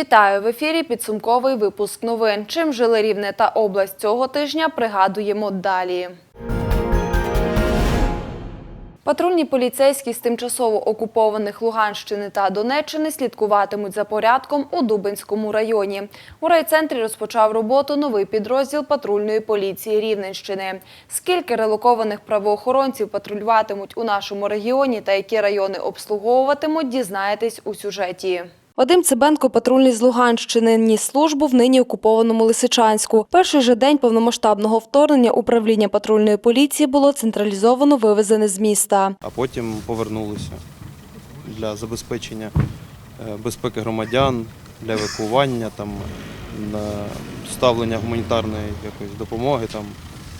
Вітаю в ефірі. Підсумковий випуск новин. Чим жили Рівне та область цього тижня? Пригадуємо далі. Патрульні поліцейські з тимчасово окупованих Луганщини та Донеччини слідкуватимуть за порядком у Дубинському районі. У райцентрі розпочав роботу новий підрозділ патрульної поліції Рівненщини. Скільки релокованих правоохоронців патрулюватимуть у нашому регіоні та які райони обслуговуватимуть, дізнаєтесь у сюжеті. Вадим Цибенко, патрульний з Луганщини, ніс службу в нині окупованому Лисичанську. Перший же день повномасштабного вторгнення управління патрульної поліції було централізовано вивезене з міста. а потім повернулися для забезпечення е, безпеки громадян, для евакуювання, там, на ставлення гуманітарної якоїсь допомоги, там,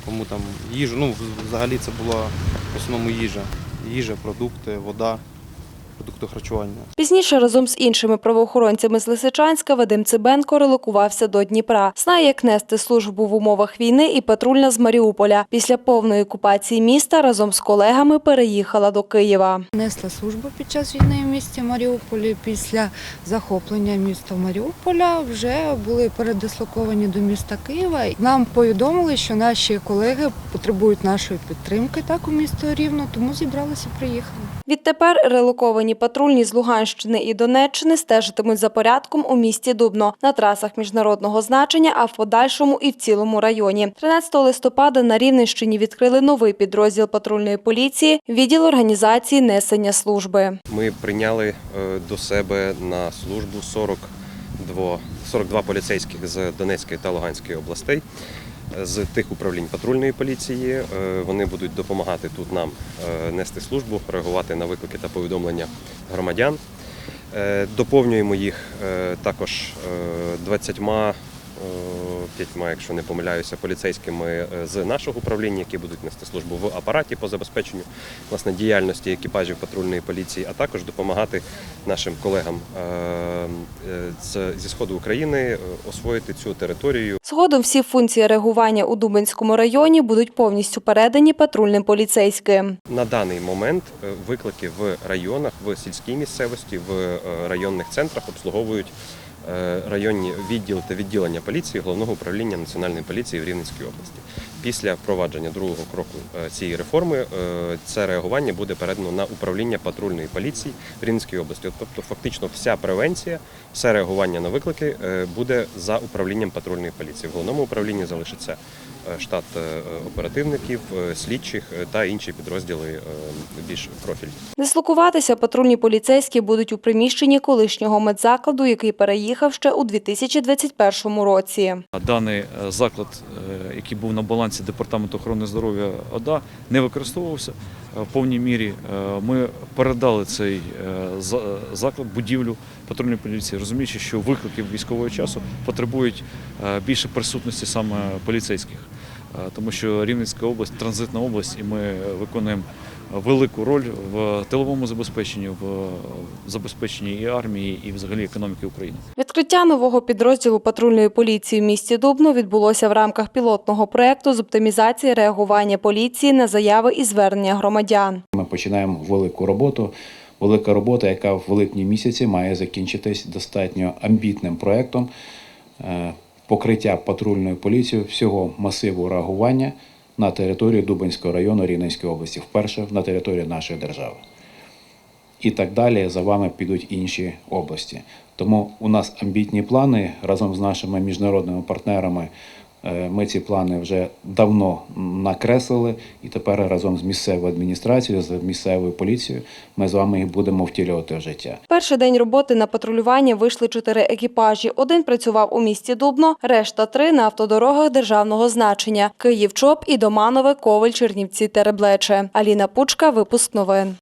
кому там їжу. Ну, взагалі це була в основному їжа. Їжа, продукти, вода, продукти харчування. Пізніше разом з іншими правоохоронцями з Лисичанська Вадим Цибенко релокувався до Дніпра. Знає, як нести службу в умовах війни і патрульна з Маріуполя. Після повної окупації міста разом з колегами переїхала до Києва. Несла службу під час війни в місті Маріуполі. Після захоплення міста Маріуполя вже були передислоковані до міста Києва. Нам повідомили, що наші колеги потребують нашої підтримки так у місто Рівно, тому зібралися і приїхали. Відтепер релоковані патрульні з Луганщини і Донеччини стежитимуть за порядком у місті Дубно на трасах міжнародного значення, а в подальшому і в цілому районі. 13 листопада на Рівненщині відкрили новий підрозділ патрульної поліції, відділ організації несення служби. Ми прийняли е, до себе на службу 42, 42 поліцейських з Донецької та Луганської областей. З тих управлінь патрульної поліції Е, вони будуть допомагати тут нам е, нести службу, реагувати на виклики та повідомлення громадян. Е, Доповнюємо їх також е, 20 е, п'ятьма, якщо не помиляюся, поліцейськими е, з нашого управління, які будуть нести службу в апараті по забезпеченню власне діяльності екіпажів патрульної поліції, а також допомагати нашим колегам е, е, зі сходу України е, освоїти цю територію. Згодом всі функції реагування у Дубинському районі будуть повністю передані патрульним поліцейським. На даний момент е, виклики в районах, в сільській місцевості, в е, районних центрах обслуговують е, районні відділ та відділення поліції головного управління національної поліції в Рівненській області. Після впровадження другого кроку е, цієї реформи е, це реагування буде передано на управління патрульної поліції в Рівненській області. Тобто, фактично, вся превенція, все реагування на виклики е, буде за управлінням патрульної поліції. В головному управлінні залишиться е, штат е, оперативників, е, слідчих е, та інші підрозділи е, більш профільні. Дислокуватися патрульні поліцейські будуть у приміщенні колишнього медзакладу, який переїхав ще у 2021 році. Даний е, заклад, е, який був на балансі Департаменту охорони здоров'я ОДА, не використовувався е, в повній мірі. Е, Ми передали цей е, заклад, будівлю патрульної поліції, розуміючи, що виклики військового часу потребують е, більше присутності саме поліцейських, тому що Рівненська область транзитна область, і ми виконуємо велику роль в тиловому забезпеченні, в забезпеченні і армії, і взагалі економіки України. Відкриття нового підрозділу патрульної поліції в місті Дубно відбулося в рамках пілотного проекту з оптимізації реагування поліції на заяви і звернення громадян. Ми починаємо велику роботу. Велика робота, яка в липні місяці має закінчитись достатньо амбітним проектом е, покриття патрульною поліцією всього масиву реагування на території Дубинського району Рівненської області, вперше на території нашої держави. І так далі за вами підуть інші області. Тому у нас амбітні плани разом з нашими міжнародними партнерами. Е, Ми ці плани вже давно накреслили, і тепер разом з місцевою адміністрацією, з місцевою поліцією, ми з вами їх будемо втілювати в життя. Перший день роботи на патрулювання вийшли чотири екіпажі. Один працював у місті Дубно, решта три на автодорогах державного значення: Київ, Чоп, Ідоманове, Коваль, Чернівці, Тереблече. Аліна Пучка, випуск новин.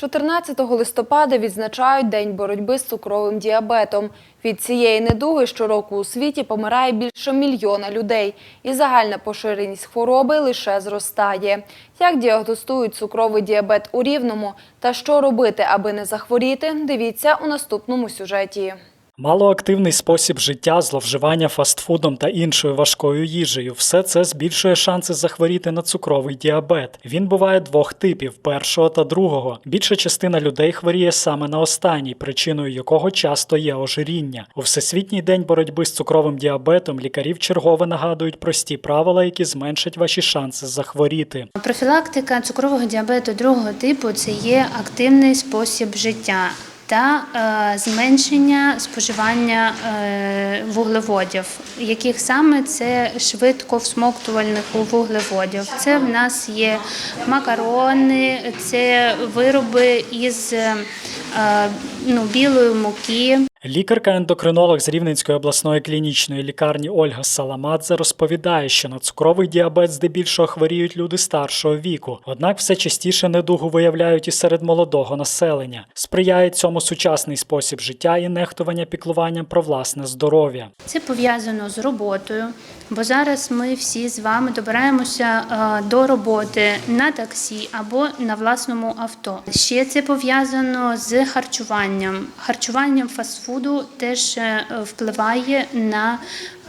14 листопада відзначають День боротьби з цукровим діабетом. Від цієї недуги щороку у світі помирає більше мільйона людей, і загальна поширеність хвороби лише зростає. Як діагностують цукровий діабет у Рівному та що робити, аби не захворіти, дивіться у наступному сюжеті. Малоактивний спосіб життя, зловживання фастфудом та іншою важкою їжею все це збільшує шанси захворіти на цукровий діабет. Він буває двох типів: першого та другого. Більша частина людей хворіє саме на останній, причиною якого часто є ожиріння. У всесвітній день боротьби з цукровим діабетом лікарі вчергове нагадують прості правила, які зменшать ваші шанси захворіти. Профілактика цукрового діабету другого типу це є активний спосіб життя та е, зменшення споживання е, вуглеводів, яких саме це швидко всмоктувальних вуглеводів. Це в нас є макарони, це вироби із е, ну, білої муки. Лікарка-ендокринолог з Рівненської обласної клінічної лікарні Ольга Саламадзе розповідає, що на цукровий діабет здебільшого хворіють люди старшого віку. Однак все частіше недугу виявляють і серед молодого населення. Сприяє цьому сучасний спосіб життя і нехтування піклуванням про власне здоров'я. Це пов'язано з роботою, бо зараз ми всі з вами добираємося е, до роботи на таксі або на власному авто. Ще це пов'язано з харчуванням. Харчуванням фастфуду теж е, впливає на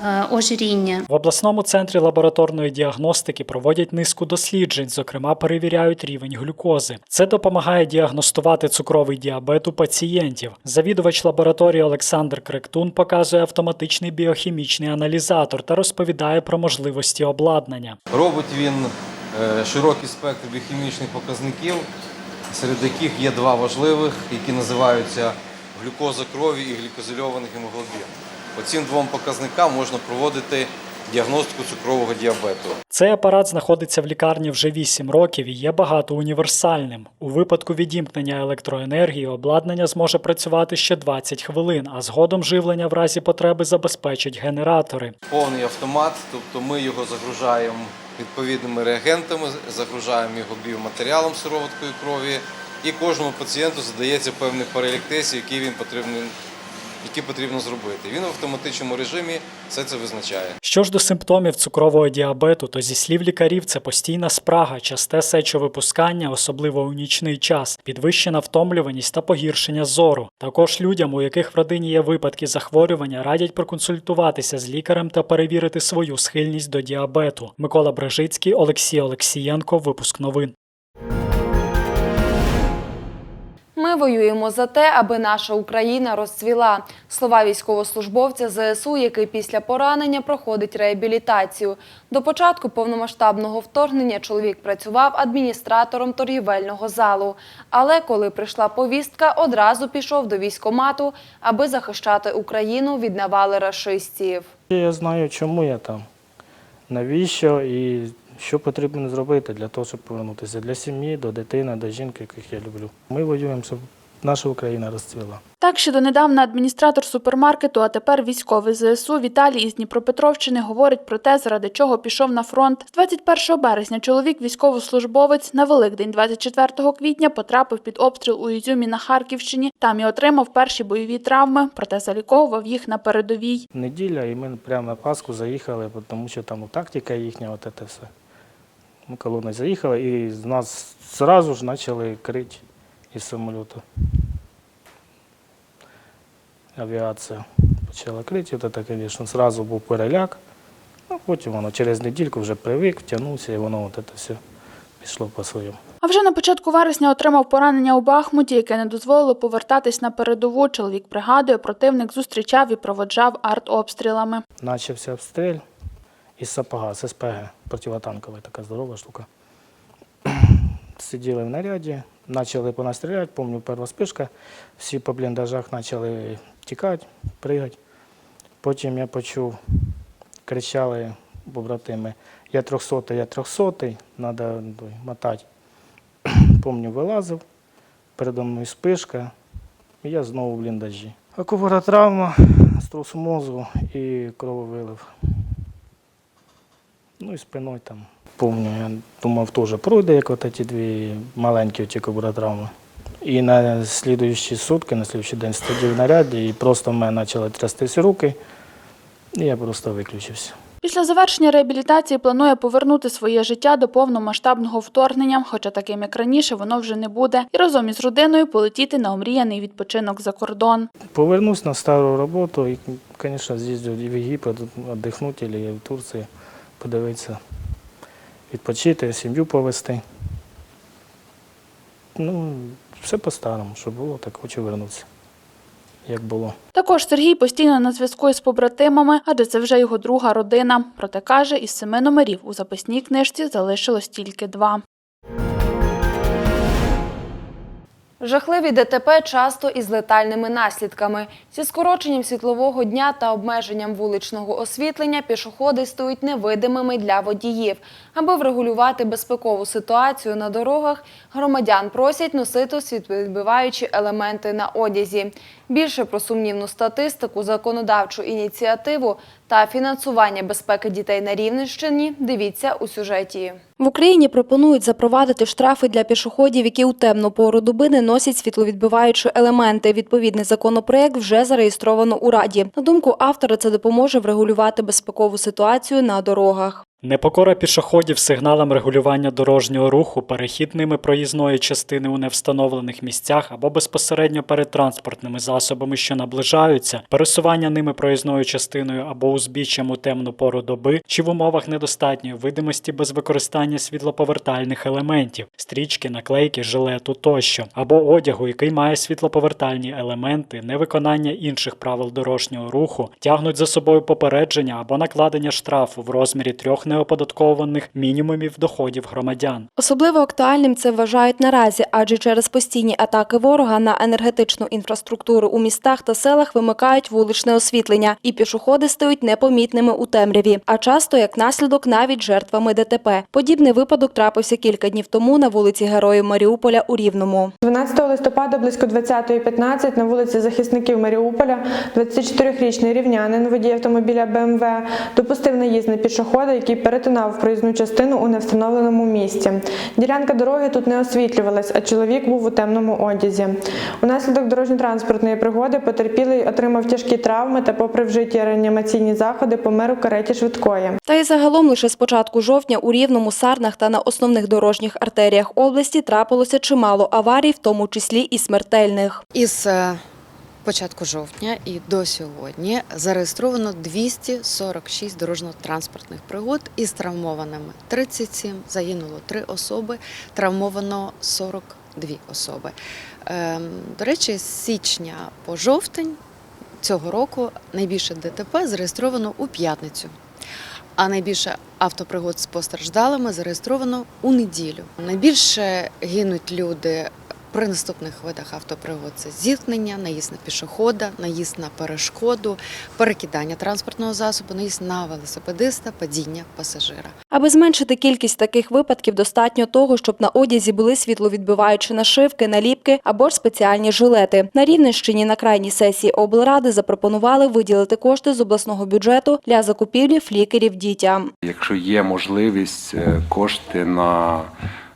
е, ожиріння. В обласному центрі лабораторної діагностики проводять низку досліджень, зокрема перевіряють рівень глюкози. Це допомагає діагностувати цукровий діабет у пацієнтів. Завідувач лабораторії Олександр Кректун показує автоматичний біохімічний аналізатор та розповідає про можливості обладнання. Робить він е, широкий спектр біохімічних показників, серед яких є два важливих, які називаються глюкоза крові і глікозильований гемоглобін. По цим двом показникам можна проводити діагностику цукрового діабету. Цей апарат знаходиться в лікарні вже 8 років і є багатоуніверсальним. У випадку відімкнення електроенергії обладнання зможе працювати ще 20 хвилин, а згодом живлення в разі потреби забезпечать генератори. Повний автомат, тобто ми його загружаємо відповідними реагентами, загружаємо його біоматеріалом сироваткою крові, і кожному пацієнту задається певний перелік тестів, які він потрібен, які потрібно зробити. Він в автоматичному режимі все це визначає. Що ж до симптомів цукрового діабету, то зі слів лікарів це постійна спрага, часте сечовипускання, особливо у нічний час, підвищена втомлюваність та погіршення зору. Також людям, у яких в родині є випадки захворювання, радять проконсультуватися з лікарем та перевірити свою схильність до діабету. Микола Брежицький, Олексій Олексієнко. Випуск новин. Ми воюємо за те, аби наша Україна розцвіла. Слова військовослужбовця ЗСУ, який після поранення проходить реабілітацію. До початку повномасштабного вторгнення чоловік працював адміністратором торгівельного залу. Але коли прийшла повістка, одразу пішов до військомату, аби захищати Україну від навали рашистів. Я знаю, чому я там, навіщо і що потрібно зробити для того, щоб повернутися для сім'ї, до дитини, до жінки, яких я люблю. Ми воюємо, щоб наша Україна розцвіла. Так що донедавна адміністратор супермаркету, а тепер військовий ЗСУ Віталій із Дніпропетровщини говорить про те, заради чого пішов на фронт. З 21 березня чоловік військовослужбовець на Великдень 24 квітня потрапив під обстріл у Ізюмі на Харківщині. Там і отримав перші бойові травми, проте заліковував їх на передовій. Неділя, і ми прямо на Пасху заїхали, тому що там тактика їхня, от це все. Ми колоною заїхали і з нас одразу ж почали крити із самоліту. Авіація почала крити, це, звісно, одразу був переляк. А потім воно через недільку вже привик, втягнувся і воно от це все пішло по своєму. А вже на початку вересня отримав поранення у Бахмуті, яке не дозволило повертатись на передову. Чоловік пригадує, противник зустрічав і проводжав артобстрілами. Начався обстріл із сапога, з СПГ, противотанкова така здорова штука. Сиділи в наряді, почали по нас стріляти, пам'ятаю, перша спишка, всі по бліндажах почали тікати, пригати. Потім я почув, кричали побратими, я трьохсотий, я трьохсотий, треба мотати. Пам'ятаю, вилазив, передо мною спишка, і я знову в бліндажі. Акувара травма, струс мозку і крововилив. Ну і спиною там. Помню, я думав, теж пройде, як от ці дві маленькі оті травми. І на слідуючі сутки, на слідуючий день сидів в наряді, і просто в мене почали трястись руки, і я просто виключився. Після завершення реабілітації планує повернути своє життя до повномасштабного вторгнення, хоча таким як раніше воно вже не буде, і разом із родиною полетіти на омріяний відпочинок за кордон. Повернусь на стару роботу і, звісно, з'їздю в Єгипет, віддихнути або в Турції, подивитися, відпочити, сім'ю повезти. Ну, все по-старому, що було, так хочу вернутися, як було. Також Сергій постійно на зв'язку із побратимами, адже це вже його друга родина. Проте каже, із семи номерів у записній книжці залишилось тільки два. Жахливі ДТП часто із летальними наслідками. Зі скороченням світлового дня та обмеженням вуличного освітлення пішоходи стають невидимими для водіїв. Аби врегулювати безпекову ситуацію на дорогах, громадян просять носити світловідбиваючі елементи на одязі. Більше про сумнівну статистику, законодавчу ініціативу та фінансування безпеки дітей на Рівненщині дивіться у сюжеті. В Україні пропонують запровадити штрафи для пішоходів, які у темну пору доби не носять світловідбиваючі елементи. Відповідний законопроект вже зареєстровано у Раді. На думку автора, це допоможе врегулювати безпекову ситуацію на дорогах. Непокора пішоходів сигналам регулювання дорожнього руху, перехід ними проїзної частини у невстановлених місцях або безпосередньо перед транспортними засобами, що наближаються, пересування ними проїзною частиною або узбіччям у темну пору доби, чи в умовах недостатньої видимості без використання світлоповертальних елементів, стрічки, наклейки, жилету тощо, або одягу, який має світлоповертальні елементи, невиконання інших правил дорожнього руху, тягнуть за собою попередження або накладення штрафу в розмірі трьох неоподаткованих мінімумів доходів громадян. Особливо актуальним це вважають наразі, адже через постійні атаки ворога на енергетичну інфраструктуру у містах та селах вимикають вуличне освітлення, і пішоходи стають непомітними у темряві, а часто як наслідок навіть жертвами ДТП. Подібний випадок трапився кілька днів тому на вулиці Героїв Маріуполя у Рівному. 12 листопада близько 20.15 на вулиці захисників Маріуполя 24-річний рівнянин водій автомобіля БМВ допустив наїзд на пішохода, який перетинав проїзну частину у невстановленому місці. Ділянка дороги тут не освітлювалась, а чоловік був у темному одязі. Унаслідок дорожньо-транспортної пригоди потерпілий отримав тяжкі травми та, попри вжиті реанімаційні заходи, помер у кареті швидкої. Та й загалом лише з початку жовтня у Рівному, Сарнах та на основних дорожніх артеріях області трапилося чимало аварій, в тому числі і смертельних. Із е, початку жовтня і до сьогодні зареєстровано 246 дорожньо-транспортних пригод із травмованими 37, загинуло 3 особи, травмовано 42 особи. Ем, До речі, з січня по жовтень цього року найбільше ДТП зареєстровано у п'ятницю. А найбільше автопригод з постраждалими зареєстровано у неділю. Найбільше гинуть люди при наступних видах автопригод це зіткнення, наїзд на пішохода, наїзд на перешкоду, перекидання транспортного засобу, наїзд на велосипедиста, падіння пасажира. Аби зменшити кількість таких випадків, достатньо того, щоб на одязі були світловідбиваючі нашивки, наліпки або ж спеціальні жилети. На Рівненщині на крайній сесії облради запропонували виділити кошти з обласного бюджету для закупівлі флікерів дітям. Якщо є можливість е, кошти на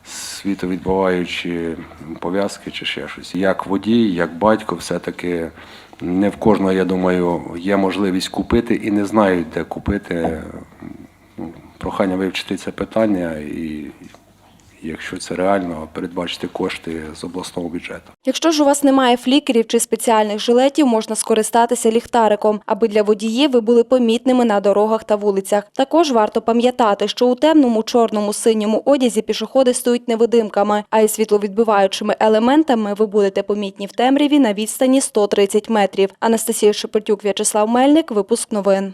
світовідбиваючі пов'язки чи ще щось. Як водій, як батько, все-таки не в кожного, я думаю, є можливість купити і не знають, де купити. Ну, Прохання вивчити це питання і, якщо це реально, передбачити кошти з обласного бюджету. Якщо ж у вас немає флікерів чи спеціальних жилетів, можна скористатися ліхтариком, аби для водіїв ви були помітними на дорогах та вулицях. Також варто пам'ятати, що у темному, чорному, синьому одязі пішоходи стають невидимками, а із світловідбиваючими елементами ви будете помітні в темряві на відстані 130 метрів. Анастасія Шепетюк, В'ячеслав Мельник, випуск новин.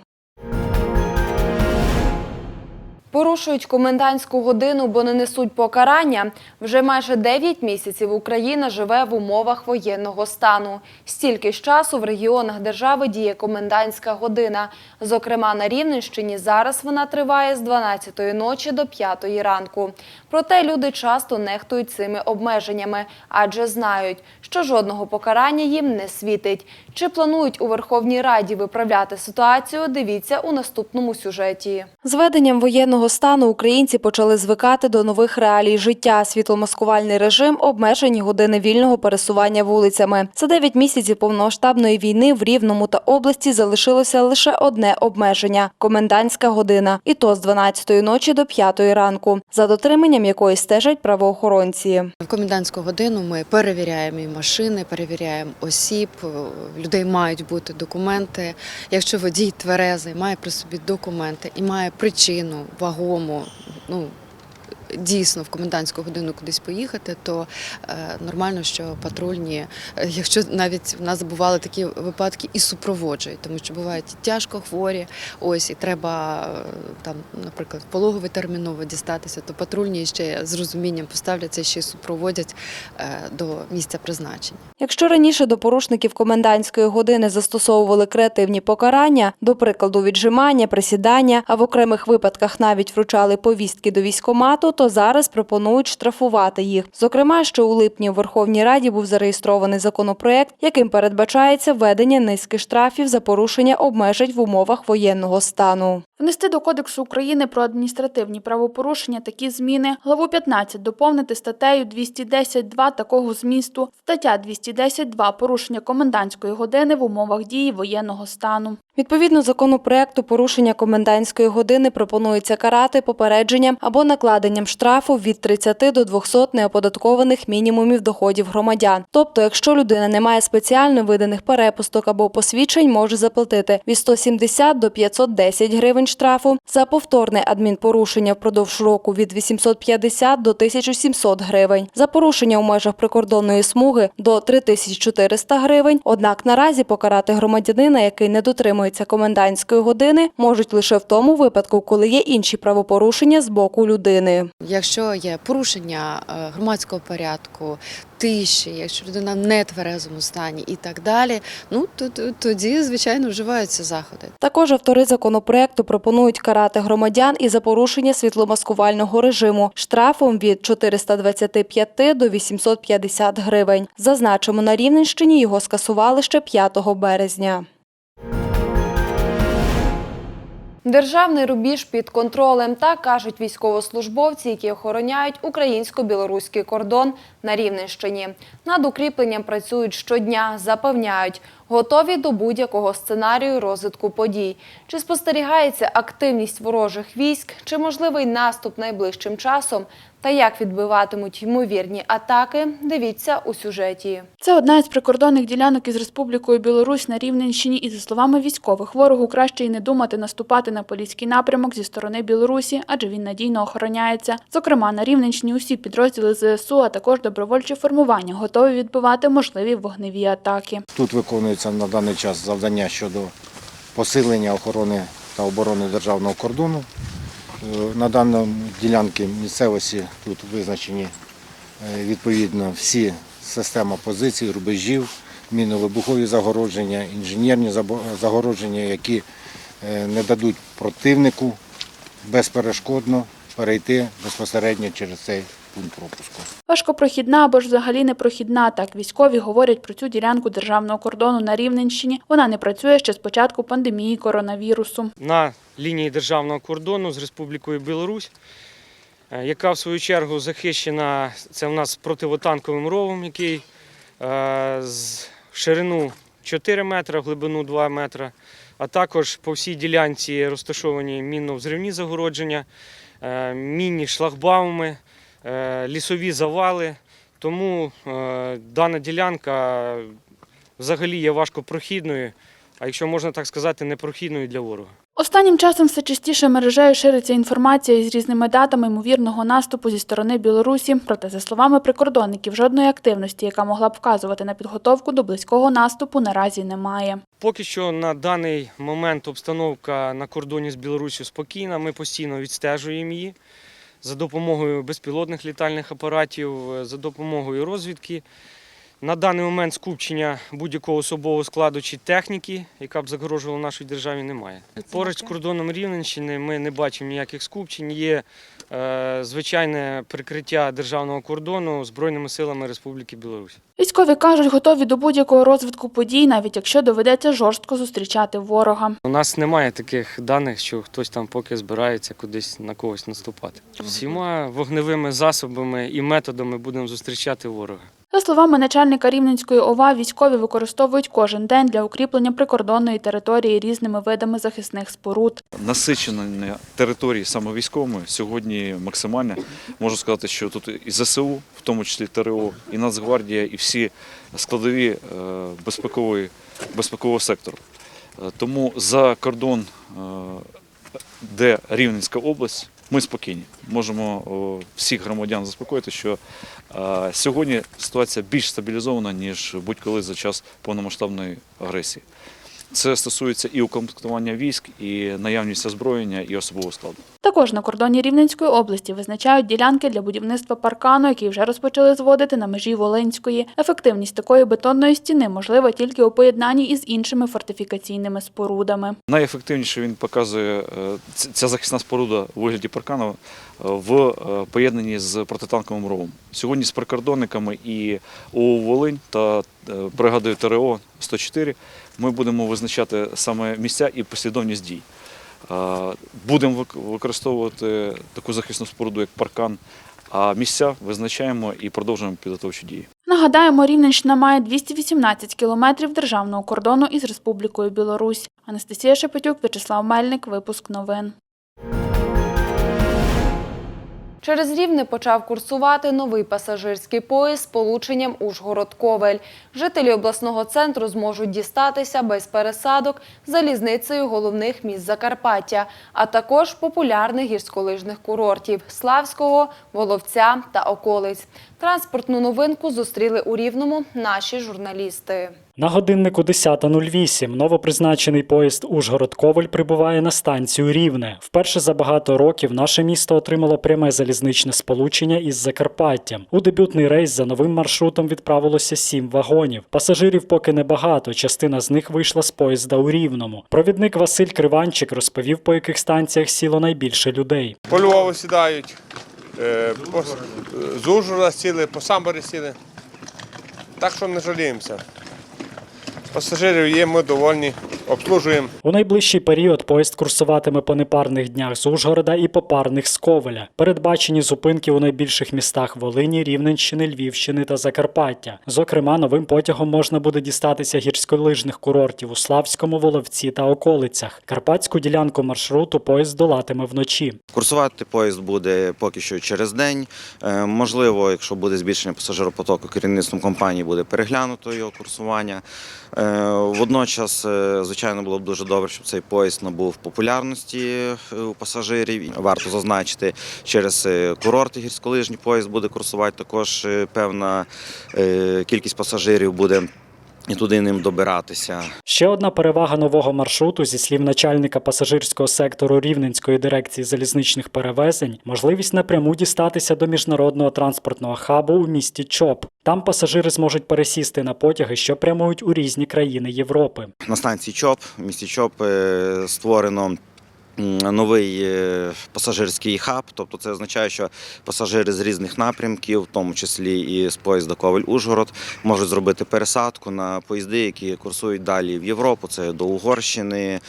Порушують комендантську годину, бо не несуть покарання. Вже майже 9 місяців Україна живе в умовах воєнного стану. Стільки ж часу в регіонах держави діє комендантська година. Зокрема, на Рівненщині зараз вона триває з 12-ї ночі до 5-ї ранку. Проте люди часто нехтують цими обмеженнями, адже знають, що жодного покарання їм не світить. Чи планують у Верховній Раді виправляти ситуацію, дивіться у наступному сюжеті. З введенням воєнного стану українці почали звикати до нових реалій життя. Світломаскувальний режим, обмежені години вільного пересування вулицями. За 9 місяців повномасштабної війни в Рівному та області залишилося лише одне обмеження комендантська година, і то з 12 ночі до 5 ранку, за дотриманням якої стежать правоохоронці. В комендантську годину ми перевіряємо і машини, перевіряємо осіб. Людей мають бути документи. Якщо водій тверезий, має при собі документи і має причину вагому, ну дійсно в комендантську годину кудись поїхати, то е, нормально, що патрульні, е, якщо навіть в нас бували такі випадки, і супроводжують, тому що бувають тяжко хворі, ось і треба е, там, наприклад, в пологовий терміново дістатися, то патрульні ще з розумінням поставляться ще й супроводять до місця призначення. Якщо раніше до порушників комендантської години застосовували креативні покарання, до прикладу, віджимання, присідання, а в окремих випадках навіть вручали повістки до військкомату, то зараз пропонують штрафувати їх. Зокрема, ще у липні у Верховній Раді був зареєстрований законопроект, яким передбачається введення низки штрафів за порушення обмежень в умовах воєнного стану. Внести до Кодексу України про адміністративні правопорушення такі зміни. Главу 15 доповнити статтею 210.2 такого змісту. Стаття 210.2 порушення комендантської години в умовах дії воєнного стану. Відповідно законопроекту, порушення комендантської години пропонується карати попередженням або накладенням штрафу від 30 до 200 неоподаткованих мінімумів доходів громадян. Тобто, якщо людина не має спеціально виданих перепусток або посвідчень, може заплатити від 170 до 510 гривень штрафу за повторне адмінпорушення впродовж року від 850 до 1700 гривень, за порушення у межах прикордонної смуги до 3400 гривень. Однак наразі покарати громадянина, який не дотримується комендантської години, можуть лише в тому випадку, коли є інші правопорушення з боку людини. Якщо є порушення е, громадського порядку, тиші, якщо людина в нетверезому стані і так далі, ну то, то- тоді, звичайно, вживаються заходи. Також автори законопроекту пропонують карати громадян і за порушення світломаскувального режиму штрафом від 425 до 850 гривень. Зазначимо, на Рівненщині його скасували ще 5 березня. Державний рубіж під контролем, так кажуть військовослужбовці, які охороняють українсько-білоруський кордон на Рівненщині. Над укріпленням працюють щодня, запевняють, готові до будь-якого сценарію розвитку подій. Чи спостерігається активність ворожих військ, чи можливий наступ найближчим часом, та як відбиватимуть ймовірні атаки, дивіться у сюжеті. Це одна із прикордонних ділянок із Республікою Білорусь на Рівненщині. І за словами військових, ворогу краще й не думати наступати на поліський напрямок зі сторони Білорусі, адже він надійно охороняється. Зокрема, на Рівненщині усі підрозділи ЗСУ, а також добровольчі формування готові відбивати можливі вогневі атаки. Тут виконується на даний час завдання щодо посилення охорони та оборони державного кордону. Е, На даному ділянці місцевості тут визначені е, відповідно всі системи позицій, рубежів, мінно-вибухові загородження, інженерні загородження, які е, не дадуть противнику безперешкодно перейти безпосередньо через цей пункт пропуску. Важкопрохідна або ж взагалі непрохідна. Так військові говорять про цю ділянку державного кордону на Рівненщині. Вона не працює ще з початку пандемії коронавірусу. на лінії державного кордону з Республікою Білорусь, е, яка в свою чергу захищена це у нас противотанковим ровом, який е, з ширину 4 метри, глибину 2 метри, а також по всій ділянці розташовані мінно-взривні загородження, е, мінні шлагбауми, е, лісові завали. Тому е, дана ділянка взагалі є важкопрохідною, а якщо можна так сказати, непрохідною для ворога. Останнім часом все частіше мережею шириться інформація із різними датами ймовірного наступу зі сторони Білорусі. Проте, за словами прикордонників, жодної активності, яка могла б вказувати на підготовку до близького наступу, наразі немає. Поки що на даний момент обстановка на кордоні з Білоруссю спокійна. Ми постійно відстежуємо її за допомогою безпілотних літальних апаратів, за допомогою розвідки. На даний момент скупчення будь-якого особового складу чи техніки, яка б загрожувала нашій державі, немає. Поруч з кордоном Рівненщини ми не бачимо ніяких скупчень. Є е, звичайне прикриття державного кордону Збройними силами Республіки Білорусь. Військові кажуть, готові до будь-якого розвитку подій, навіть якщо доведеться жорстко зустрічати ворога. У нас немає таких даних, що хтось там поки збирається кудись на когось наступати. Всіма вогневими засобами і методами будемо зустрічати ворога. Словами начальника Рівненської ОВА, військові використовують кожен день для укріплення прикордонної території різними видами захисних споруд. Насичення території саме військовими сьогодні максимальне. Можу сказати, що тут і ЗСУ, в тому числі ТРО, і Нацгвардія, і всі складові е, безпекової, безпекового сектору. Е, Тому за кордон, е, де Рівненська область, ми спокійні. Можемо всіх громадян заспокоїти, що сьогодні ситуація більш стабілізована, ніж будь-коли за час повномасштабної агресії. Це стосується і укомплектування військ, і наявність озброєння, і особового складу. Також на кордоні Рівненської області визначають ділянки для будівництва паркану, який вже розпочали зводити на межі Волинської. Ефективність такої бетонної стіни можлива тільки у поєднанні із іншими фортифікаційними спорудами. Найефективніше він показує е, ця захисна споруда у вигляді паркану е, в е, поєднанні з протитанковим ровом. Сьогодні з прикордонниками і ОУ Волинь та бригадою ТРО 104 ми будемо визначати саме місця і послідовність дій. Будемо вик- використовувати таку захисну споруду, як паркан, а місця визначаємо і продовжуємо підготовчі дії. Нагадаємо, Рівненщина має 218 кілометрів державного кордону із Республікою Білорусь. Анастасія Шепетюк, В'ячеслав Мельник, випуск новин. Через Рівне почав курсувати новий пасажирський поїзд з полученням Ужгород-Ковель. Жителі обласного центру зможуть дістатися без пересадок залізницею головних міст Закарпаття, а також популярних гірськолижних курортів Славського, Воловця та околиць. Транспортну новинку зустріли у Рівному наші журналісти. На годиннику 10.08 новопризначений поїзд Ужгород-Ковель прибуває на станцію Рівне. Вперше за багато років наше місто отримало пряме залізничне сполучення із Закарпаттям. У дебютний рейс за новим маршрутом відправилося сім вагонів. Пасажирів поки небагато. Частина з них вийшла з поїзда у Рівному. Провідник Василь Криванчик розповів, по яких станціях сіло найбільше людей. По Львову сідають, е, з Ужгорода сіли, по Самборі сіли. Так що не жаліємося. Пасажирів є, ми довольні, обслужуємо. У найближчий період поїзд курсуватиме по непарних днях з Ужгорода і попарних з Ковеля. Передбачені зупинки у найбільших містах Волині, Рівненщини, Львівщини та Закарпаття. Зокрема, новим потягом можна буде дістатися гірськолижних курортів у Славському, Воловці та околицях. Карпатську ділянку маршруту поїзд долатиме вночі. Курсувати поїзд буде поки що через день. Е, Можливо, якщо буде збільшення пасажиропотоку, керівництвом компанії буде переглянуто його курсування. Е, Водночас, е, звичайно, було б дуже добре, щоб цей поїзд набув популярності е, у пасажирів. Варто зазначити, через курорти гірськолижні поїзд буде курсувати. Також певна кількість пасажирів буде і туди ним добиратися. Ще одна перевага нового маршруту, зі слів начальника пасажирського сектору Рівненської дирекції залізничних перевезень, можливість напряму дістатися до міжнародного транспортного хабу у місті Чоп. Там пасажири зможуть пересісти на потяги, що прямують у різні країни Європи. На станції ЧОП, в місті ЧОП е, створено новий е, пасажирський хаб. Тобто це означає, що пасажири з різних напрямків, в тому числі і з поїзда Ковель-Ужгород, можуть зробити пересадку на поїзди, які курсують далі в Європу. Це до Угорщини,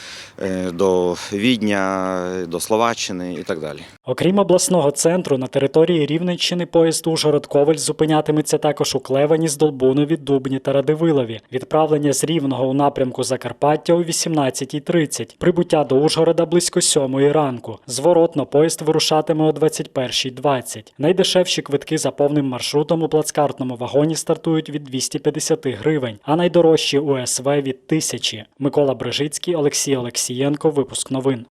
е, до Відня, до Словаччини і так далі. Окрім обласного центру, на території Рівненщини поїзд Ужгород-Ковель зупинятиметься також у Клевані, Здолбунові, Дубні та Радивилові. Відправлення з Рівного у напрямку Закарпаття о 18.30. Прибуття до Ужгорода близько 7 ранку. Зворотно поїзд вирушатиме о 21.20. Найдешевші квитки за повним маршрутом у плацкартному вагоні стартують від 250 гривень, а найдорожчі у СВ від 1000. Микола Брижицький, Олексій Олексієнко. Випуск новин.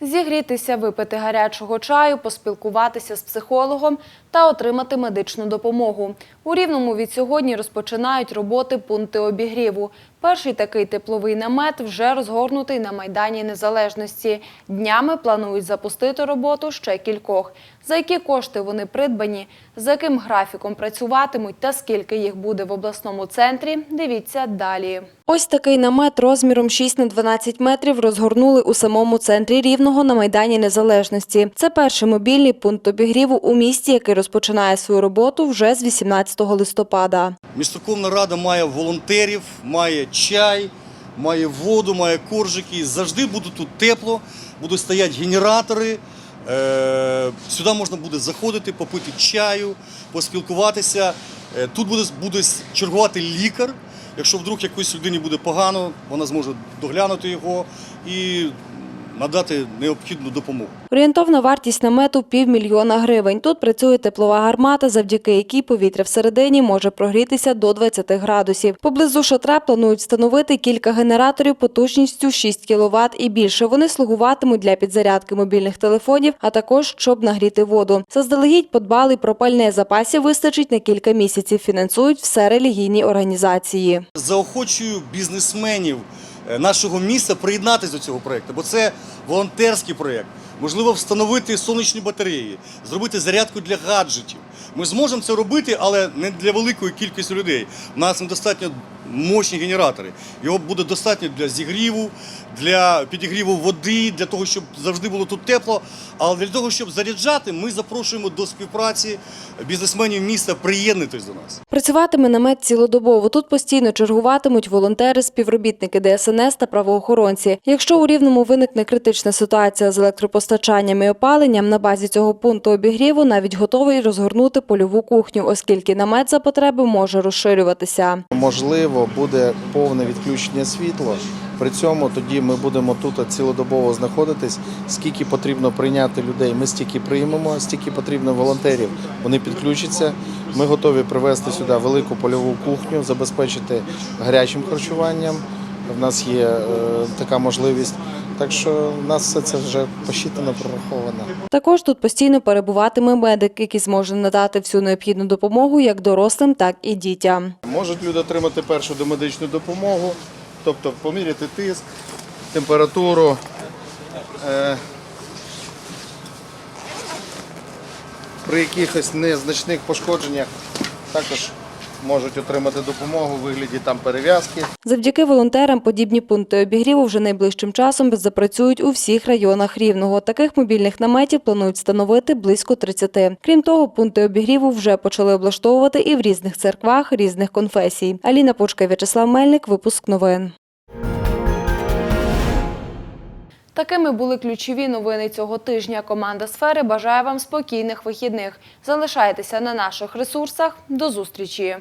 Зігрітися, випити гарячого чаю, поспілкуватися з психологом та отримати медичну допомогу. У Рівному від сьогодні розпочинають роботи пункти обігріву. Перший такий тепловий намет вже розгорнутий на Майдані Незалежності. Днями планують запустити роботу ще кількох. За які кошти вони придбані, за яким графіком працюватимуть та скільки їх буде в обласному центрі, дивіться далі. Ось такий намет розміром 6 на 12 метрів розгорнули у самому центрі Рівного на Майдані Незалежності. Це перший мобільний пункт обігріву у місті, який розпочинає свою роботу вже з 18 листопада. Міськовна рада має волонтерів, має чай, має воду, має коржики. Завжди буде тут тепло, будуть стояти генератори. Е, Сюди можна буде заходити, попити чаю, поспілкуватися. Е, Тут буде, буде чергувати лікар. Якщо вдруг якоїсь людині буде погано, вона зможе доглянути його і надати необхідну допомогу. Орієнтовна вартість намету – півмільйона гривень. Тут працює теплова гармата, завдяки якій повітря всередині може прогрітися до 20 градусів. Поблизу шатра планують встановити кілька генераторів потужністю 6 кВт і більше. Вони слугуватимуть для підзарядки мобільних телефонів, а також щоб нагріти воду. Заздалегідь подбали про пальне запасів вистачить на кілька місяців. Фінансують все релігійні організації. Заохочую бізнесменів нашого міста приєднатися до цього проєкту, бо це волонтерський проєкт. Можливо, встановити сонячні батареї, зробити зарядку для гаджетів. Ми зможемо це робити, але не для великої кількості людей. У нас недостатньо мощні генератори. Його буде достатньо для зігріву, для підігріву води, для того, щоб завжди було тут тепло. Але для того, щоб заряджати, ми запрошуємо до співпраці бізнесменів міста приєднатись до нас. Працюватиме намет цілодобово. Тут постійно чергуватимуть волонтери, співробітники ДСНС та правоохоронці. Якщо у Рівному виникне критична ситуація з електропостачанням і опаленням, на базі цього пункту обігріву навіть готовий розгорнути польову кухню, оскільки намет за потреби може розширюватися. Можливо, буде повне відключення світла. При цьому тоді ми будемо тут цілодобово знаходитись. Скільки потрібно прийняти людей, ми стільки приймемо, стільки потрібно волонтерів. Вони підключаться. Ми готові привезти сюди велику польову кухню, забезпечити гарячим харчуванням. У нас є е, така можливість. Так що в нас все це вже посчитано, прораховано. Також тут постійно перебуватиме медик, який зможе надати всю необхідну допомогу як дорослим, так і дітям. Можуть люди отримати першу домедичну допомогу, тобто поміряти тиск, температуру. Е, При якихось незначних пошкодженнях також можуть отримати допомогу у вигляді там перев'язки. Завдяки волонтерам подібні пункти обігріву вже найближчим часом запрацюють у всіх районах Рівного. Таких мобільних наметів планують встановити близько 30. Крім того, пункти обігріву вже почали облаштовувати і в різних церквах різних конфесій. Аліна Почка, В'ячеслав Мельник, випуск новин. Такими були ключові новини цього тижня. Команда сфери бажає вам спокійних вихідних. Залишайтеся на наших ресурсах. До зустрічі.